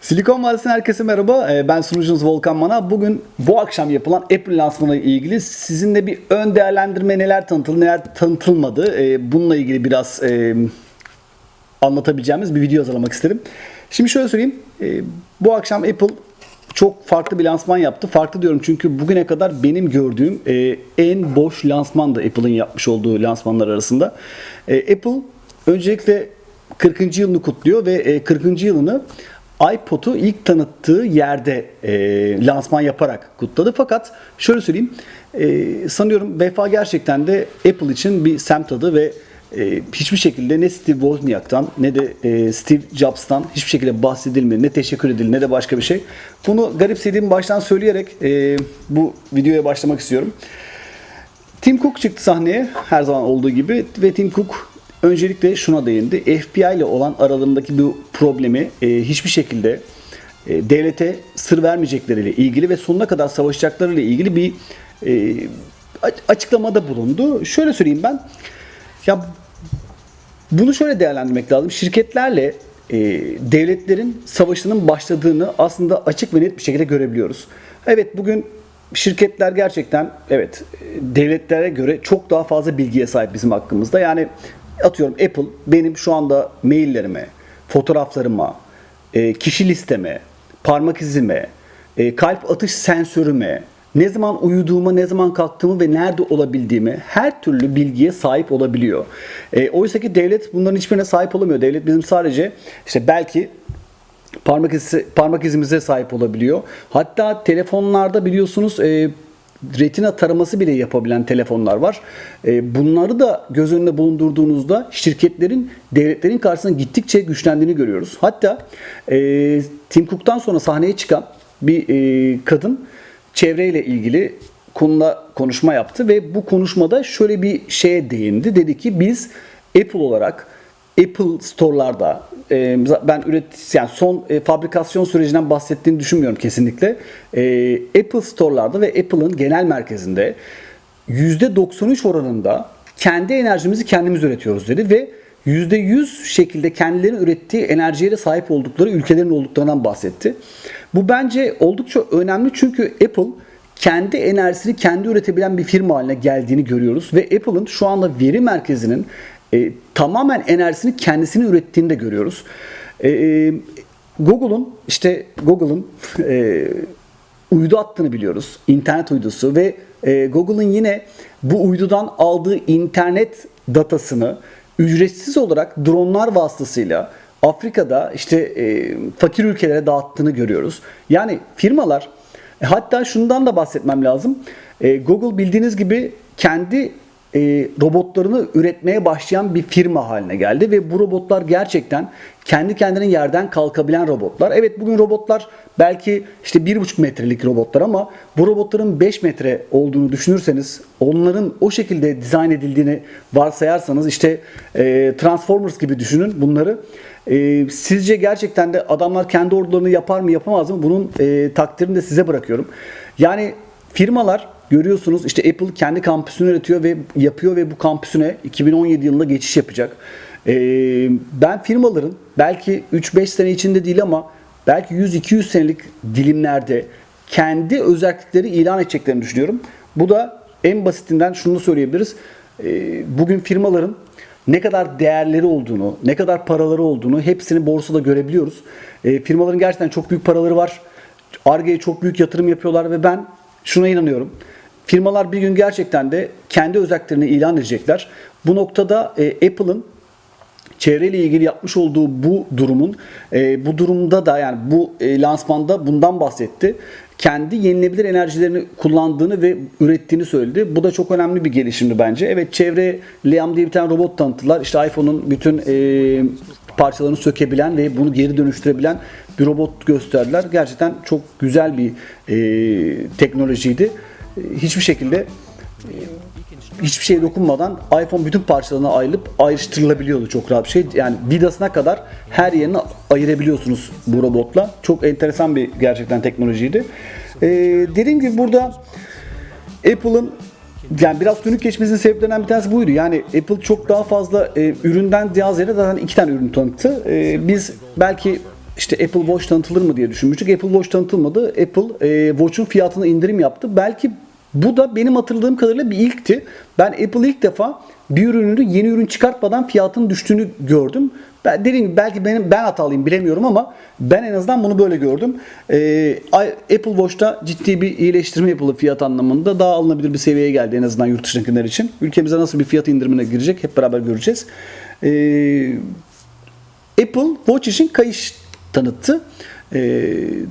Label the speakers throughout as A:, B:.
A: Silikon Vadisi'ne herkese merhaba. Ee, Ben sunucunuz Volkan Mana. Bugün bu akşam yapılan Apple lansmanı ile ilgili sizinle bir ön değerlendirme neler tanıtıldı, neler tanıtılmadı. Ee, Bununla ilgili biraz e, anlatabileceğimiz bir video hazırlamak istedim. Şimdi şöyle söyleyeyim. Ee, Bu akşam Apple çok farklı bir lansman yaptı. Farklı diyorum çünkü bugüne kadar benim gördüğüm e, en boş lansmandı Apple'ın yapmış olduğu lansmanlar arasında. E, Apple öncelikle 40. yılını kutluyor ve e, 40. yılını iPod'u ilk tanıttığı yerde e, lansman yaparak kutladı. Fakat şöyle söyleyeyim, e, sanıyorum vefa gerçekten de Apple için bir semt adı ve e, hiçbir şekilde ne Steve Wozniak'tan ne de e, Steve Jobs'tan hiçbir şekilde bahsedilmedi, ne teşekkür edildi ne de başka bir şey. Bunu garipsediğimi baştan söyleyerek e, bu videoya başlamak istiyorum. Tim Cook çıktı sahneye her zaman olduğu gibi ve Tim Cook öncelikle şuna değindi. FBI ile olan aralarındaki bu problemi e, hiçbir şekilde e, devlete sır vermeyecekleriyle ilgili ve sonuna kadar savaşacaklarıyla ilgili bir e, açıklamada bulundu. Şöyle söyleyeyim ben. Ya bunu şöyle değerlendirmek lazım. Şirketlerle e, devletlerin savaşının başladığını aslında açık ve net bir şekilde görebiliyoruz. Evet bugün şirketler gerçekten evet e, devletlere göre çok daha fazla bilgiye sahip bizim hakkımızda. Yani atıyorum Apple benim şu anda maillerime, fotoğraflarıma, e, kişi listeme, parmak izime, e, kalp atış sensörüme, ne zaman uyuduğuma, ne zaman kalktığımı ve nerede olabildiğimi her türlü bilgiye sahip olabiliyor. E, Oysa ki devlet bunların hiçbirine sahip olamıyor. Devlet bizim sadece işte belki parmak izi parmak izimize sahip olabiliyor. Hatta telefonlarda biliyorsunuz e, retina taraması bile yapabilen telefonlar var. E, bunları da göz önünde bulundurduğunuzda şirketlerin devletlerin karşısına gittikçe güçlendiğini görüyoruz. Hatta e, Tim Cook'tan sonra sahneye çıkan bir e, kadın çevreyle ilgili konuda konuşma yaptı ve bu konuşmada şöyle bir şeye değindi. Dedi ki biz Apple olarak Apple Store'larda e, ben üret yani son e, fabrikasyon sürecinden bahsettiğini düşünmüyorum kesinlikle. E, Apple Store'larda ve Apple'ın genel merkezinde %93 oranında kendi enerjimizi kendimiz üretiyoruz dedi ve %100 şekilde kendilerinin ürettiği enerjiye de sahip oldukları ülkelerin olduklarından bahsetti. Bu bence oldukça önemli çünkü Apple kendi enerjisini kendi üretebilen bir firma haline geldiğini görüyoruz ve Apple'ın şu anda veri merkezinin e, tamamen enerjisini kendisini ürettiğini de görüyoruz. E, e, Google'un işte Google'ın e, uydu attığını biliyoruz. İnternet uydusu ve e, Google'ın yine bu uydudan aldığı internet datasını ücretsiz olarak dronlar vasıtasıyla Afrika'da işte e, fakir ülkelere dağıttığını görüyoruz. Yani firmalar e, hatta şundan da bahsetmem lazım. E, Google bildiğiniz gibi kendi e, robotlarını üretmeye başlayan bir firma haline geldi ve bu robotlar gerçekten kendi kendine yerden kalkabilen robotlar. Evet bugün robotlar belki işte 1,5 metrelik robotlar ama bu robotların 5 metre olduğunu düşünürseniz onların o şekilde dizayn edildiğini varsayarsanız işte e, Transformers gibi düşünün bunları. E, sizce gerçekten de adamlar kendi ordularını yapar mı yapamaz mı? Bunun e, takdirini de size bırakıyorum. Yani firmalar görüyorsunuz işte Apple kendi kampüsünü üretiyor ve yapıyor ve bu kampüsüne 2017 yılında geçiş yapacak. Ee, ben firmaların belki 3-5 sene içinde değil ama belki 100-200 senelik dilimlerde kendi özellikleri ilan edeceklerini düşünüyorum. Bu da en basitinden şunu söyleyebiliriz. Ee, bugün firmaların ne kadar değerleri olduğunu, ne kadar paraları olduğunu hepsini borsada görebiliyoruz. Ee, firmaların gerçekten çok büyük paraları var. Arge'ye çok büyük yatırım yapıyorlar ve ben şuna inanıyorum. Firmalar bir gün gerçekten de kendi özelliklerini ilan edecekler. Bu noktada e, Apple'ın çevreyle ilgili yapmış olduğu bu durumun e, bu durumda da yani bu e, lansmanda bundan bahsetti. Kendi yenilebilir enerjilerini kullandığını ve ürettiğini söyledi. Bu da çok önemli bir gelişimdi bence. Evet çevre Liam diye bir tane robot tanıttılar. İşte iPhone'un bütün e, parçalarını sökebilen ve bunu geri dönüştürebilen bir robot gösterdiler. Gerçekten çok güzel bir e, teknolojiydi. Hiçbir şekilde e, hiçbir şeye dokunmadan iPhone bütün parçalarına ayrılıp ayrıştırılabiliyordu çok rahat bir şey. Yani vidasına kadar her yerini ayırabiliyorsunuz bu robotla. Çok enteresan bir gerçekten teknolojiydi. Ee, dediğim gibi burada Apple'ın yani biraz dönük geçmesinin sebeplerinden bir tanesi buydu. Yani Apple çok daha fazla e, üründen daha ziyade zaten iki tane ürün tanıttı. E, biz belki işte Apple Watch tanıtılır mı diye düşünmüştük. Apple Watch tanıtılmadı. Apple e, Watch'un fiyatına indirim yaptı. Belki bu da benim hatırladığım kadarıyla bir ilkti. Ben Apple ilk defa bir ürünü yeni ürün çıkartmadan fiyatının düştüğünü gördüm. Ben dediğim gibi belki benim ben hatalıyım bilemiyorum ama ben en azından bunu böyle gördüm. Ee, Apple Watch'ta ciddi bir iyileştirme yapıldı fiyat anlamında. Daha alınabilir bir seviyeye geldi en azından yurt dışındakiler için. Ülkemize nasıl bir fiyat indirimine girecek hep beraber göreceğiz. Ee, Apple Watch için kayış tanıttı. Ee,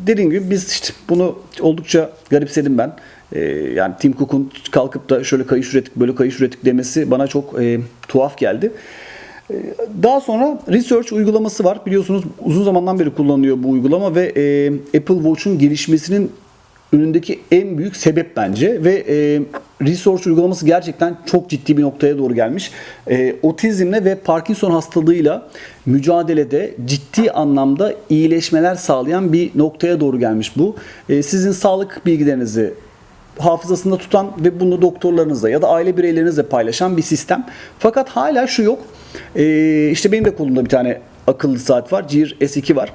A: dediğim gibi biz işte bunu oldukça garipsedim ben. Ee, yani Tim Cook'un kalkıp da şöyle kayış ürettik, böyle kayış ürettik demesi bana çok e, tuhaf geldi. Ee, Daha sonra Research uygulaması var. Biliyorsunuz uzun zamandan beri kullanılıyor bu uygulama ve e, Apple Watch'un gelişmesinin önündeki en büyük sebep bence ve e, Research uygulaması gerçekten çok ciddi bir noktaya doğru gelmiş. E, otizmle ve Parkinson hastalığıyla mücadelede ciddi anlamda iyileşmeler sağlayan bir noktaya doğru gelmiş bu. E, sizin sağlık bilgilerinizi hafızasında tutan ve bunu doktorlarınızla ya da aile bireylerinizle paylaşan bir sistem. Fakat hala şu yok. Ee, işte benim de kolumda bir tane akıllı saat var. Gear S2 var.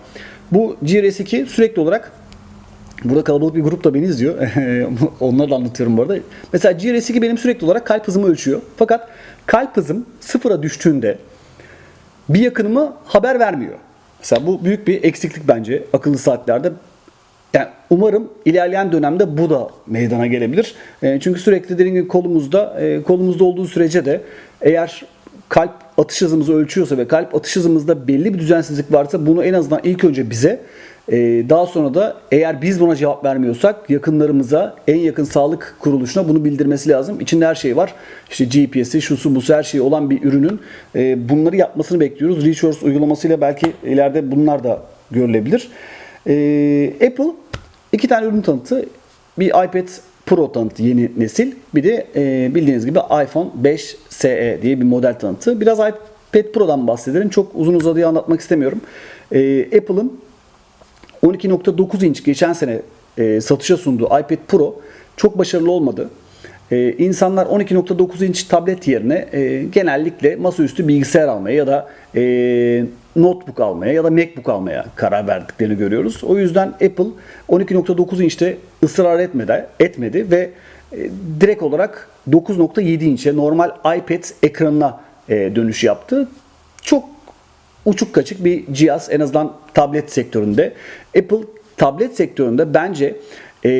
A: Bu Gear S2 sürekli olarak Burada kalabalık bir grup da beni izliyor. Onları da anlatıyorum bu arada. Mesela Gear S2 benim sürekli olarak kalp hızımı ölçüyor. Fakat kalp hızım sıfıra düştüğünde bir yakınımı haber vermiyor. Mesela bu büyük bir eksiklik bence akıllı saatlerde. Yani umarım ilerleyen dönemde bu da meydana gelebilir. E, çünkü sürekli dediğim gibi kolumuzda, e, kolumuzda olduğu sürece de eğer kalp atış hızımızı ölçüyorsa ve kalp atış hızımızda belli bir düzensizlik varsa bunu en azından ilk önce bize daha sonra da eğer biz buna cevap vermiyorsak yakınlarımıza, en yakın sağlık kuruluşuna bunu bildirmesi lazım. İçinde her şey var. İşte GPS'i, şusu, busu her şeyi olan bir ürünün e, bunları yapmasını bekliyoruz. Resource uygulamasıyla belki ileride bunlar da görülebilir. E, Apple iki tane ürün tanıttı. Bir iPad Pro tanıttı yeni nesil. Bir de e, bildiğiniz gibi iPhone 5 SE diye bir model tanıttı. Biraz iPad Pro'dan bahsedelim. Çok uzun uzadıya anlatmak istemiyorum. Apple'ın 12.9 inç geçen sene e, satışa sunduğu iPad Pro çok başarılı olmadı. E, insanlar 12.9 inç tablet yerine e, genellikle masaüstü bilgisayar almaya ya da e, notebook almaya ya da MacBook almaya karar verdiklerini görüyoruz. O yüzden Apple 12.9 inçte ısrar etmedi, etmedi ve e, direkt olarak 9.7 inçe normal iPad ekranına e, dönüş yaptı. Çok uçuk kaçık bir cihaz en azından tablet sektöründe. Apple tablet sektöründe bence e,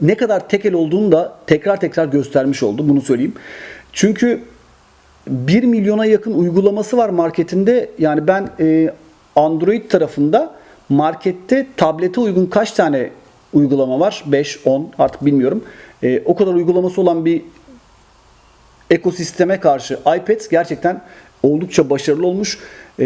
A: ne kadar tekel olduğunu da tekrar tekrar göstermiş oldu. Bunu söyleyeyim. Çünkü 1 milyona yakın uygulaması var marketinde. Yani ben e, Android tarafında markette tablete uygun kaç tane uygulama var? 5, 10 artık bilmiyorum. E, o kadar uygulaması olan bir ekosisteme karşı iPad gerçekten oldukça başarılı olmuş. Ee,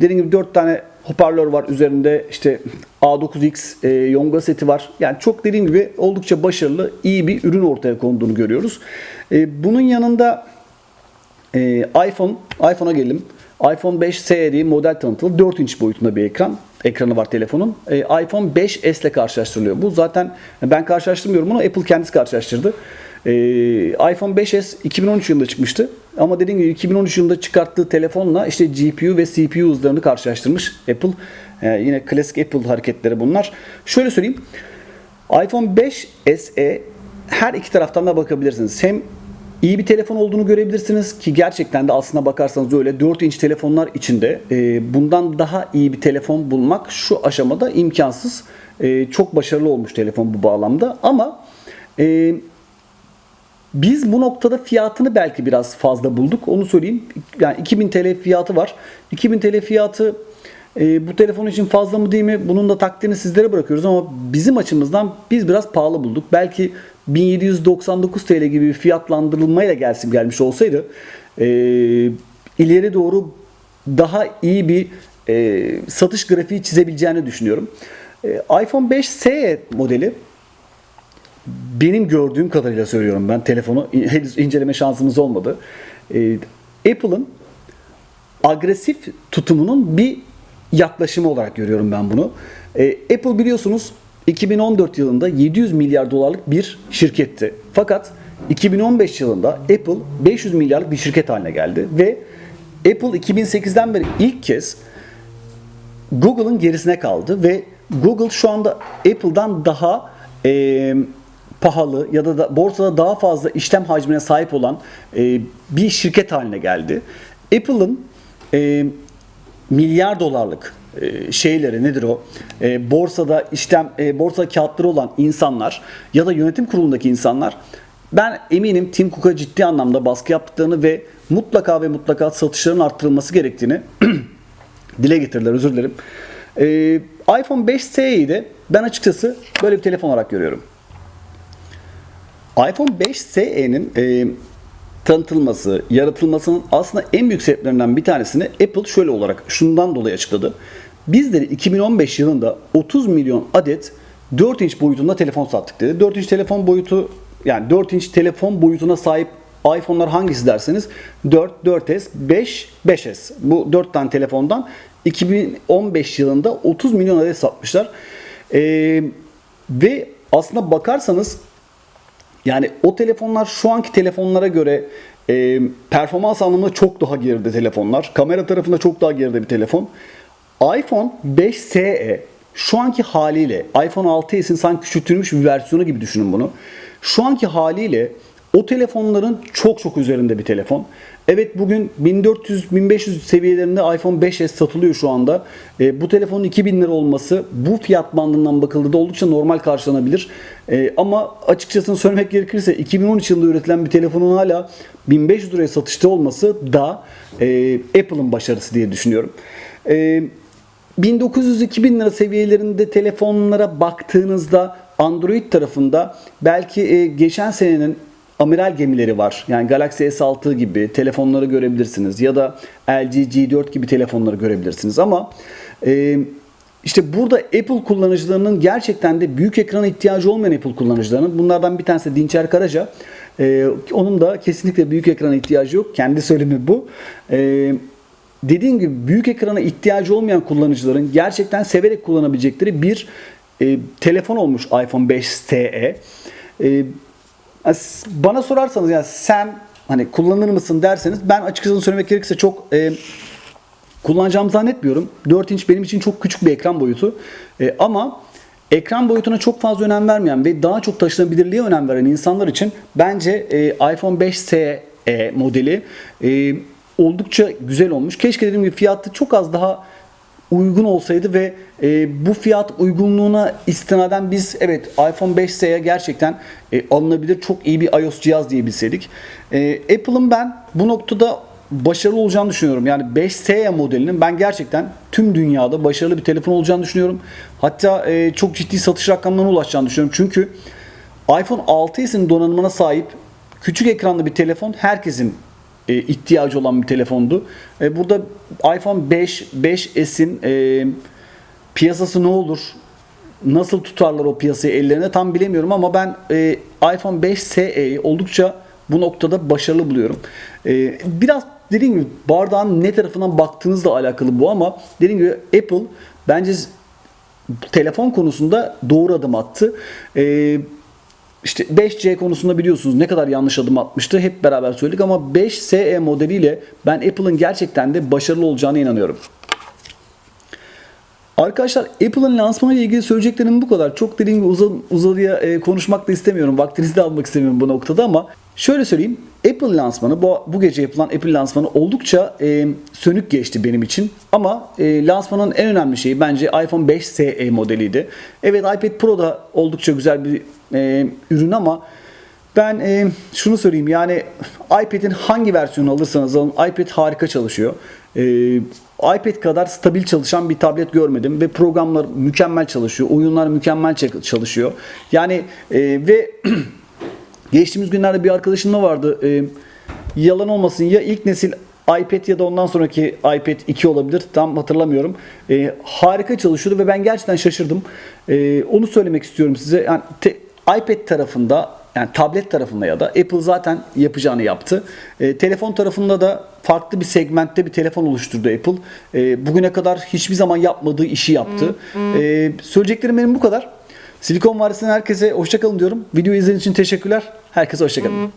A: dediğim gibi 4 tane hoparlör var üzerinde işte A9X e, Yonga seti var. Yani çok dediğim gibi oldukça başarılı, iyi bir ürün ortaya konduğunu görüyoruz. E, bunun yanında e, iPhone, iPhone'a gelelim. iPhone 5 SE diye model tanıtıldı. 4 inç boyutunda bir ekran. Ekranı var telefonun. E, iPhone 5S ile karşılaştırılıyor. Bu zaten ben karşılaştırmıyorum bunu. Apple kendisi karşılaştırdı. E, iPhone 5S 2013 yılında çıkmıştı. Ama dediğim gibi 2013 yılında çıkarttığı telefonla işte GPU ve CPU hızlarını karşılaştırmış Apple. E, yine klasik Apple hareketleri bunlar. Şöyle söyleyeyim. iPhone 5 SE her iki taraftan da bakabilirsiniz. Hem iyi bir telefon olduğunu görebilirsiniz ki gerçekten de aslına bakarsanız öyle 4 inç telefonlar içinde e, bundan daha iyi bir telefon bulmak şu aşamada imkansız. E, çok başarılı olmuş telefon bu bağlamda ama e, biz bu noktada fiyatını belki biraz fazla bulduk. Onu söyleyeyim. Yani 2000 TL fiyatı var. 2000 TL fiyatı e, bu telefon için fazla mı değil mi? Bunun da takdirini sizlere bırakıyoruz ama bizim açımızdan biz biraz pahalı bulduk. Belki 1799 TL gibi bir fiyatlandırılmayla gelsin gelmiş olsaydı e, ileri doğru daha iyi bir e, satış grafiği çizebileceğini düşünüyorum. E, iPhone 5S modeli benim gördüğüm kadarıyla söylüyorum ben telefonu henüz inceleme şansımız olmadı. E, Apple'ın agresif tutumunun bir yaklaşımı olarak görüyorum ben bunu. E, Apple biliyorsunuz 2014 yılında 700 milyar dolarlık bir şirketti. Fakat 2015 yılında Apple 500 milyarlık bir şirket haline geldi ve Apple 2008'den beri ilk kez Google'ın gerisine kaldı ve Google şu anda Apple'dan daha e, pahalı ya da, da borsada daha fazla işlem hacmine sahip olan e, bir şirket haline geldi. Apple'ın e, milyar dolarlık e, şeyleri nedir o? E, borsada işlem e, borsa kağıtları olan insanlar ya da yönetim kurulundaki insanlar ben eminim Tim Cook'a ciddi anlamda baskı yaptıklarını ve mutlaka ve mutlaka satışların arttırılması gerektiğini dile getirdiler özür dilerim. E, iPhone 5S'yi de ben açıkçası böyle bir telefon olarak görüyorum. iPhone 5SE'nin e, tanıtılması, yaratılmasının aslında en büyük sebeplerinden bir tanesini Apple şöyle olarak şundan dolayı açıkladı. Bizleri 2015 yılında 30 milyon adet 4 inç boyutunda telefon sattık dedi. 4 inç telefon boyutu yani 4 inç telefon boyutuna sahip iPhone'lar hangisi derseniz 4, 4S, 5, 5S. Bu 4 tane telefondan 2015 yılında 30 milyon adet satmışlar. Ee, ve aslında bakarsanız yani o telefonlar şu anki telefonlara göre e, performans anlamında çok daha geride telefonlar. Kamera tarafında çok daha geride bir telefon. iPhone 5SE şu anki haliyle iPhone 6s'in sanki küçültülmüş bir versiyonu gibi düşünün bunu. Şu anki haliyle o telefonların çok çok üzerinde bir telefon. Evet bugün 1400-1500 seviyelerinde iPhone 5s satılıyor şu anda. E, bu telefonun 2000 lira olması bu fiyat bandından bakıldığında oldukça normal karşılanabilir. E, ama açıkçası söylemek gerekirse 2013 yılında üretilen bir telefonun hala 1500 liraya satışta olması da e, Apple'ın başarısı diye düşünüyorum. E, 1900-2000 lira seviyelerinde telefonlara baktığınızda Android tarafında belki e, geçen senenin amiral gemileri var. Yani Galaxy S6 gibi telefonları görebilirsiniz ya da LG G4 gibi telefonları görebilirsiniz ama e, işte burada Apple kullanıcılarının gerçekten de büyük ekrana ihtiyacı olmayan Apple kullanıcılarının bunlardan bir tanesi Dinçer Karaca. E, onun da kesinlikle büyük ekrana ihtiyacı yok. Kendi söylemi bu. E, dediğim gibi büyük ekrana ihtiyacı olmayan kullanıcıların gerçekten severek kullanabilecekleri bir e, telefon olmuş iPhone 5 SE. E, bana sorarsanız ya sen hani kullanır mısın derseniz ben açıkçası söylemek gerekirse çok e, kullanacağımı zannetmiyorum. 4 inç benim için çok küçük bir ekran boyutu. E, ama ekran boyutuna çok fazla önem vermeyen ve daha çok taşınabilirliğe önem veren insanlar için bence e, iPhone 5 SE modeli e, oldukça güzel olmuş. Keşke dediğim gibi fiyatı çok az daha uygun olsaydı ve e, bu fiyat uygunluğuna istinaden biz evet iPhone 5s'ye gerçekten e, alınabilir çok iyi bir iOS cihaz diyebilseydik. E, Apple'ın ben bu noktada başarılı olacağını düşünüyorum. Yani 5S modelinin ben gerçekten tüm dünyada başarılı bir telefon olacağını düşünüyorum. Hatta e, çok ciddi satış rakamlarına ulaşacağını düşünüyorum. Çünkü iPhone 6s'in donanımına sahip küçük ekranlı bir telefon herkesin e, ihtiyacı olan bir telefondu. E, burada iPhone 5, 5s'in e, piyasası ne olur? Nasıl tutarlar o piyasayı ellerine tam bilemiyorum ama ben e, iPhone 5 SE'yi oldukça bu noktada başarılı buluyorum. E, biraz dediğim gibi bardağın ne tarafından baktığınızla alakalı bu ama dediğim gibi Apple bence telefon konusunda doğru adım attı. Eee işte 5C konusunda biliyorsunuz ne kadar yanlış adım atmıştı hep beraber söyledik ama 5SE modeliyle ben Apple'ın gerçekten de başarılı olacağına inanıyorum. Arkadaşlar Apple'ın lansmanı ile ilgili söyleyeceklerim bu kadar. Çok dediğim gibi uzun, uzadıya e, konuşmak da istemiyorum. Vaktinizi de almak istemiyorum bu noktada ama şöyle söyleyeyim. Apple lansmanı bu, bu gece yapılan Apple lansmanı oldukça e, sönük geçti benim için. Ama e, lansmanın en önemli şeyi bence iPhone 5 SE modeliydi. Evet iPad Pro da oldukça güzel bir e, ürün ama ben e, şunu söyleyeyim yani iPad'in hangi versiyonu alırsanız alın iPad harika çalışıyor. E, iPad kadar stabil çalışan bir tablet görmedim ve programlar mükemmel çalışıyor. Oyunlar mükemmel çalışıyor. Yani e, ve geçtiğimiz günlerde bir arkadaşımda vardı. E, yalan olmasın ya ilk nesil iPad ya da ondan sonraki iPad 2 olabilir. Tam hatırlamıyorum. E, harika çalışıyordu ve ben gerçekten şaşırdım. E, onu söylemek istiyorum size. Yani te, iPad tarafında yani tablet tarafında ya da Apple zaten yapacağını yaptı. E, telefon tarafında da farklı bir segmentte bir telefon oluşturdu Apple. E, bugüne kadar hiçbir zaman yapmadığı işi yaptı. E, söyleyeceklerim benim bu kadar. Silikon Vadisi'nden herkese hoşçakalın diyorum. Videoyu izlediğiniz için teşekkürler. Herkese hoşçakalın.